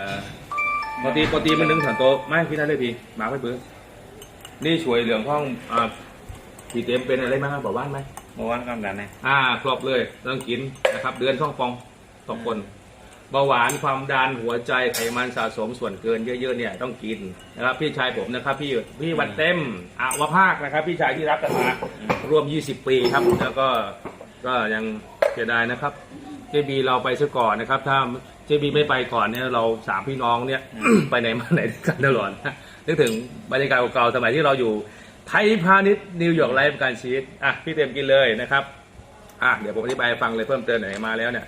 อ่าปกติปกติมันนึงสันโตะไม่พี่นั่นเลยพี่มาไม่เบื่อนี่ช่วยเหลืองห้องอ่าพี่เต็มเป็นอะไรบ้างครับบอกบ้านไหมเมื่อวานความดันนะอ่า ครบเลยต้องกินนะครับ เดือนช่องฟองสองคนเบาหวานความดันหัวใจไขมันสะสมส่วนเกินเยอะๆเนี่ยต้องกินนะครับ พี่ชายผมนะครับ พี่พี่วันเต็มอาวภาคนะครับ พี่ชายที่รักกันมาร่วม 20 ปีครับ แล้วก็ก็ยังเสียดายนะครับ เจบีเราไปซะก่อนนะครับ ถ้าเจบีไม่ไปก่อนเนี่ยเราสามพี่น้องเนี่ย ไปไหนมาไหนด้วยกันตลอดนะนึกถึงบรรยากาศเก่าๆสมัยที่เราอยู่ไทยพาณิชย์นิวยอร์กไลฟ์ประการชีวิตอะพี่เต็มกินเลยนะครับอะเดี๋ยวผมอธิบายให้ฟังเลยเพิ่มเติมไหนมาแล้วเนี่ย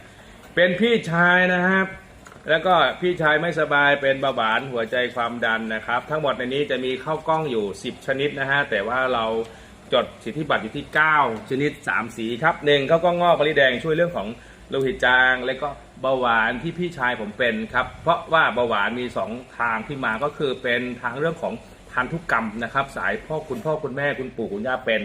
เป็นพี่ชายนะครับ แล้วก็พี่ชายไม่สบายเป็นเบาหวานหัวใจความดันนะครับ ทั้งหมดในนี้จะมีข้าวกล้องอยู่ 10 ชนิดนะฮะแต่ว่าเราจดสิทธิบัตรอยู่ที่ 9 ชนิด 3 สีครับหนึ่งข้าวกล้องงอกมะลิแดงช่วยเรื่องของ โลหิตจางและก็เบาหวานที่พี่ชายผมเป็นครับ เพราะว่าเบาหวานมี 2 ทางที่มาก็คือเป็นทางเรื่องของพันธุกกรรมนะครับ สายพ่อคุณพ่อคุณแม่คุณปู่คุณย่าเป็น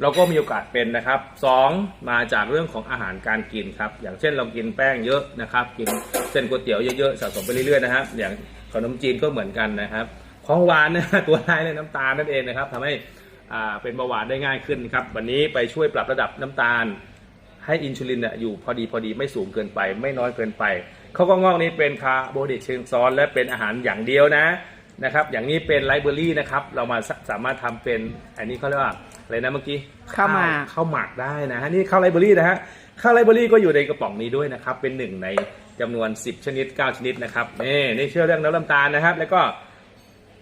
เราก็มีโอกาสเป็นนะครับสองมาจากเรื่องของอาหารการกินครับ อย่างเช่นเรากินแป้งเยอะนะครับ กินเส้นก๋วยเตี๋ยวเยอะๆสะสมไปเรื่อยๆนะครับ อย่างขนมจีนก็เหมือนกันนะครับ ของหวานนะตัวท้ายเลยน้ำตาลนั่นเองนะครับทำให้อ่าเป็นเบาหวานได้ง่ายขึ้นครับ วันนี้ไปช่วยปรับระดับน้ำตาล ให้อินซูลินเนี่ยอยู่พอดีพอดีไม่สูงเกินไป ไม่น้อยเกินไปข้าวกล้องงอกนี้เป็นคาร์โบไฮเดรตเชิงซ้อน และเป็นอาหารอย่างเดียวนะนะครับ อย่างนี้เป็นไลเบอรี่นะครับ เรามาสสามารถทำเป็นอันนี้เขาเรียกว่าอะไรนะเมื่อกี้ข้าวหมากข้าวหมากได้นะฮะนี่ข้าวไลเบอรี่นะฮะข้าวไลเบอรี่ก็อยู่ในกระป๋องนี้ด้วยนะครับ เป็นหนึ่งในจำนวน 10 ชนิด 9 ชนิดนะครับนี่นี่เชื่อเรื่องน้ำตาลนะครับ แล้วก็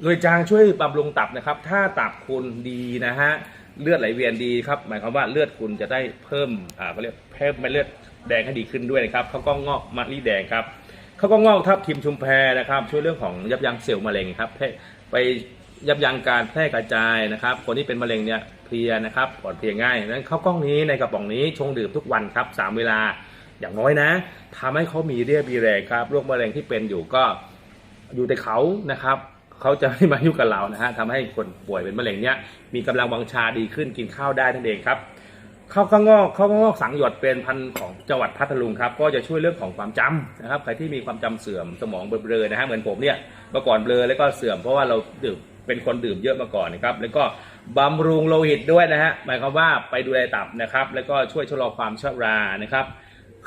โดยจางช่วยบำรุงตับนะครับ ถ้าตับคุณดีนะฮะ เลือดไหลเวียนดีครับ หมายความว่าเลือดคุณจะได้เพิ่มอ่าเขาเรียกเพิ่มเม็ดเลือดแดงให้ดีขึ้นด้วยนะครับข้าวกล้องงอกมะลิแดงครับข้าวกล้องงอกทับทิมชุมแพนะครับ ช่วยเรื่องของยับยั้งเซลล์มะเร็งครับไปยับยั้งการแพร่กระจายนะครับ คนที่เป็นมะเร็งเนี่ยเพลียนะครับปลอดเพลียง่ายนั้นข้าวกล้องนี้ในกระป๋องนี้ชงดื่มทุกวันครับสามเวลาอย่างน้อยนะทำให้เขามีเรียวมีแรงครับโรคมะเร็งที่เป็นอยู่ก็อยู่แต่เขานะครับ เขาจะไม่มายุ่งกับเรานะฮะทำให้คนป่วยเป็นมะเร็งเนี้ยมีกำลังวังชาดีขึ้นกินข้าวได้นั่นเองครับข้าวข้างงอกข้าวข้างงอกสังหยดเป็นพันธุ์ของจังหวัดพัทลุงครับก็จะช่วยเรื่องของความจำนะครับใครที่มีความจำเสื่อมสมองเบลอๆนะฮะเหมือนผมเนี่ยเมื่อก่อนเบลอแล้วก็เสื่อมเพราะว่าเราดื่มเป็นคนดื่มเยอะมาก่อนนะครับแล้วก็บำรุงโลหิตด้วยนะฮะหมายความว่าไปดูแลตับนะครับแล้วก็ช่วยชะลอความชรานะครับ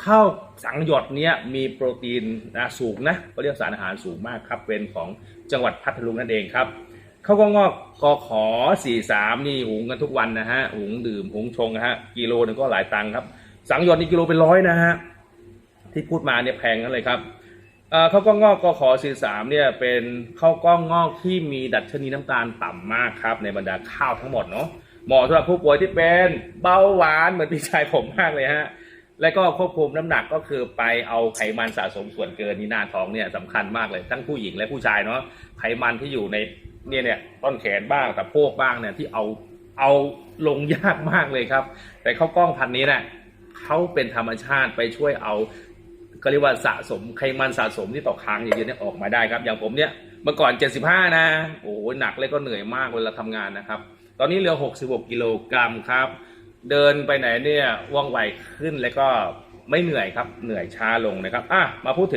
ข้าวสังหยดเนี้ยมีโปรตีนนะสูงนะก็เรียกสารอาหารสูงมากครับ เป็นของจังหวัดพัทลุงนั่นเองครับข้าวกล้องงอกกอขอ43นี่หุงกันทุกวันนะฮะหุงดื่มหุงชงนะฮะกิโลนึงก็หลายตังค์ครับ สังหยดนี่กิโลเป็นร้อยนะฮะที่พูดมาเนี่ยแพงนั่นเลยครับข้าวกล้องงอกกขอ43เนี่ยเป็นข้าวกล้องงอกที่มีดัชนีน้ำตาลต่ำมากครับ ในบรรดาข้าวทั้งหมดเนาะเหมาะสำหรับผู้ป่วยที่เป็นเบาหวานเหมือนพี่ชายผมมากเลยฮะ และก็ควบคุมน้ำหนักก็คือไปเอาไขมันสะสมส่วนเกินนี่หน้าท้องเนี่ยสำคัญมากเลยทั้งผู้หญิงและผู้ชายเนาะไขมันที่อยู่ในเนี่ยเนี่ยต้นแขนบ้างสะโพกบ้างเนี่ยที่เอาเอาลงยากมากเลยครับ แต่ข้ากล้องพันนี้เนี่ยเขาเป็นธรรมชาติไปช่วยเอาก็เรียกว่าสะสมไขมันสะสมที่ตกค้างเยอะๆเนี่ยออกมาได้ครับ อย่างผมเนี่ยเมื่อก่อน 75 นะ โอ้โหหนักเลยก็เหนื่อยมากเวลาทำงานนะครับ ตอนนี้เหลือ 66 กิโลกรัมครับ เดินไปไหนเนี่ยว่องไวขึ้นแล้วก็ไม่เหนื่อยครับ เหนื่อยช้าลงนะครับอะมาพูดถึง